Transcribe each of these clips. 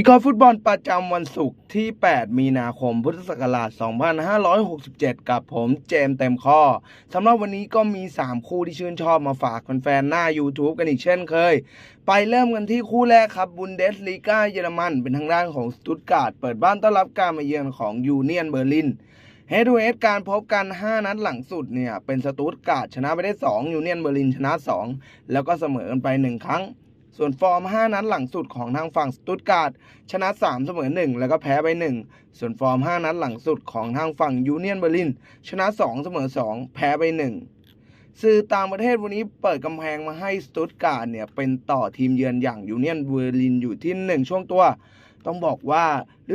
วิเคราะห์ฟุตบอลประจำวันศุกร์ที่ 8 มีนาคม พุทธศักราช 2567 กับผมเจมเต็มข้อ สำหรับวันนี้ก็มี 3 คู่ที่ชื่นชอบมาฝากแฟนๆหน้า YouTube กันอีกเช่นเคย ไปเริ่มกันที่คู่แรกครับ บุนเดสลีกาเยอรมัน เป็นทางด้านของสตุตการ์ดเปิดบ้านต้อนรับการมาเยือนของยูเนียนเบอร์ลินเฮดูเฮดการพบกัน 5 นัดหลังสุดเนี่ยเป็นสตูตการ์ดชนะไปได้ 2 ยูเนียนเบอร์ลินชนะ 2 แล้วก็เสมอกันไป 1 ครั้ง ส่วนฟอร์ม 5 นัดหลังสุดของทางฝั่งสตุตการ์ดชนะ 3 เสมอ 1 แล้วก็แพ้ไป 1 ส่วนฟอร์ม 5 นัดหลังสุดของทางฝั่งยูเนียนเบอร์ลินชนะ 2 เสมอ 2 แพ้ไป 1 สื่อต่างประเทศวันนี้เปิดกำแพงมาให้สตุตการ์ดเนี่ยเป็นต่อทีมเยือนอย่างยูเนียนเบอร์ลินอยู่ที่ 1 ช่วงตัว ต้องบอกว่า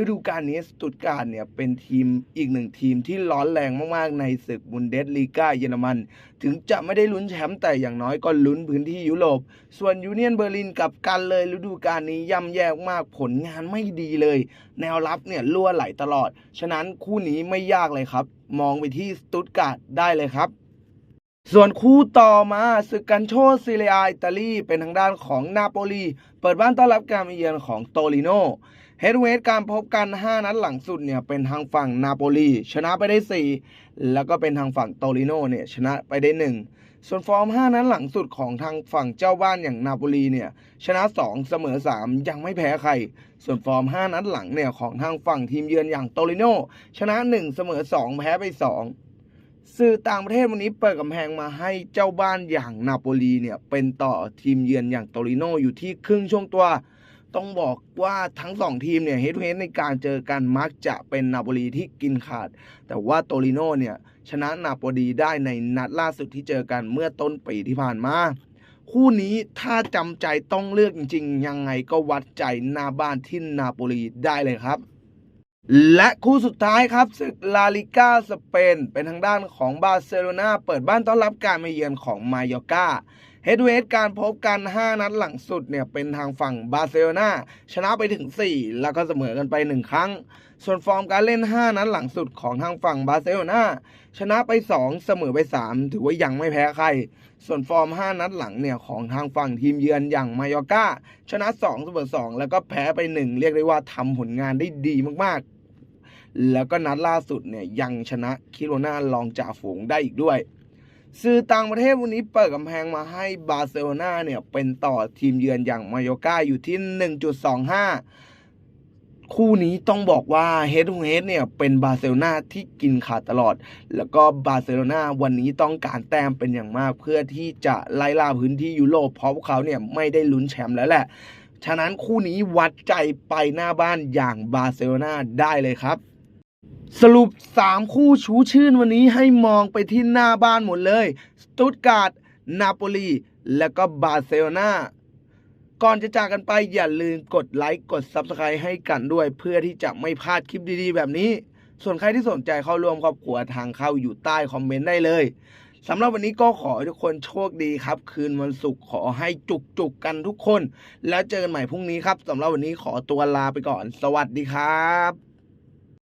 ฤดูกาลนี้สตุตการ์ดเนี่ยเป็นทีมอีกหนึ่งทีมที่ร้อนแรงมากๆ ในศึกบุนเดสลีกาเยอรมัน ถึงจะไม่ได้ลุ้นแชมป์แต่อย่างน้อยก็ลุ้นพื้นที่ยุโรป ส่วนยูเนียนเบอร์ลินกับกันเลยฤดูกาลนี้ย่ำแย่มากผลงานไม่ดีเลย แนวรับเนี่ยรั่วไหลตลอด ฉะนั้นคู่นี้ไม่ยากเลยครับ มองไปที่สตุตการ์ดได้เลยครับ ส่วนคู่ต่อมาศึกกันโชซีเรียอิตาลีเป็นทางด้านของนาโปลี เปิดบ้านต้อนรับการมาเยือนของโตลิโนเฮดเวสการพบกัน 5 นัดหลังสุดเนี่ยเป็นทางฝั่งนาโปลี ชนะไปได้ 4 แล้วก็เป็นทางฝั่งโตลิโนเนี่ยชนะไปได้ 1 ส่วนฟอร์ม 5 นัดหลังสุดของทางฝั่งเจ้าบ้านอย่างนาโปลีเนี่ยชนะ 2 เสมอ 3 ยังไม่แพ้ใคร ส่วนฟอร์ม 5 นัดหลังเนี่ยของทางฝั่งทีมเยือนอย่างโตลิโนชนะ 1 เสมอ 2 แพ้ไป 2 สื่อต่างประเทศวันนี้เปิดกำแพงมาให้เจ้าบ้านอย่างนาโปลีเนี่ยเป็นต่อทีมเยือนอย่างโตริโนอยู่ที่ครึ่งช่วงตัว ต้องบอกว่าทั้งสองทีมเนี่ยเฮดทูเฮดในการเจอกันมักจะเป็นนาโปลีที่กินขาด แต่ว่าโตริโนเนี่ยชนะนาโปลีได้ในนัดล่าสุดที่เจอกันเมื่อต้นปีที่ผ่านมาคู่นี้ถ้าจำใจต้องเลือกจริงๆ ยังไงก็วัดใจหน้าบ้านที่นาโปลีได้เลยครับ และคู่สุดท้ายครับศึกลาลิก้าสเปน เป็นทางด้านของบาร์เซโลนาเปิดบ้านต้อนรับการมาเยือนของมายอกาเฮดเวสการพบกัน 5 นัดหลังสุดเนี่ยเป็นทางฝั่งบาร์เซโลนาชนะไปถึง 4 แล้วก็เสมอกันไป 1 ครั้ง ส่วนฟอร์มการเล่น 5 นัดหลังสุดของทางฝั่งบาร์เซโลนาชนะไป 2 เสมอไป 3 ถือว่ายังไม่แพ้ใคร ส่วนฟอร์ม 5 นัดหลังเนี่ยของทางฝั่งทีมเยือนอย่างมายอกาชนะ 2 เสมอ 2 แล้วก็แพ้ไป 1 เรียกได้ว่าทำผลงานได้ดีมากๆ แล้วก็นัดล่าสุดเนี่ยยังชนะคิโรนาลองจ่าฝูงได้อีกด้วย สื่อต่างประเทศวันนี้เปิดกำแพงมาให้บาร์เซโลนาเนี่ยเป็นต่อทีมเยือนอย่างมายอกาอยู่ที่ 1.25 คู่นี้ต้องบอกว่าเฮด o ูเฮดเนี่ยเป็นบาร์เซโลนาที่กินขาดตลอด แล้วก็บาร์เซโลนาวันนี้ต้องการแต้มเป็นอย่างมาก เพื่อที่จะไล่ล่าพื้นที่ยุโรปเพราะพวกเขาเนี่ยไม่ได้ลุ้นแชมป์แล้วแหละฉะนั้นคู่นี้วัดใจไปหน้าบ้านอย่างบาร์เซโลนาได้เลยครับ สรุป 3 คู่ชูชื่นวันนี้ให้มองไปที่หน้าบ้านหมดเลย สตุตการ์ด นาโปลี และก็บาร์เซโลนาก่อนจะจากกันไปอย่าลืมกดไลค์กด Subscribe ให้กันด้วยเพื่อที่จะไม่พลาดคลิปดีๆ แบบนี้ ส่วนใครที่สนใจเข้าร่วมครอบครัวทางเข้าอยู่ใต้คอมเมนต์ได้เลยสำหรับวันนี้ก็ขอให้ทุกคนโชคดีครับ คืนวันศุกร์ขอให้จุกจุกกันทุกคน แล้วเจอกันใหม่พรุ่งนี้ครับสำหรับวันนี้ขอตัวลาไปก่อน สวัสดีครับ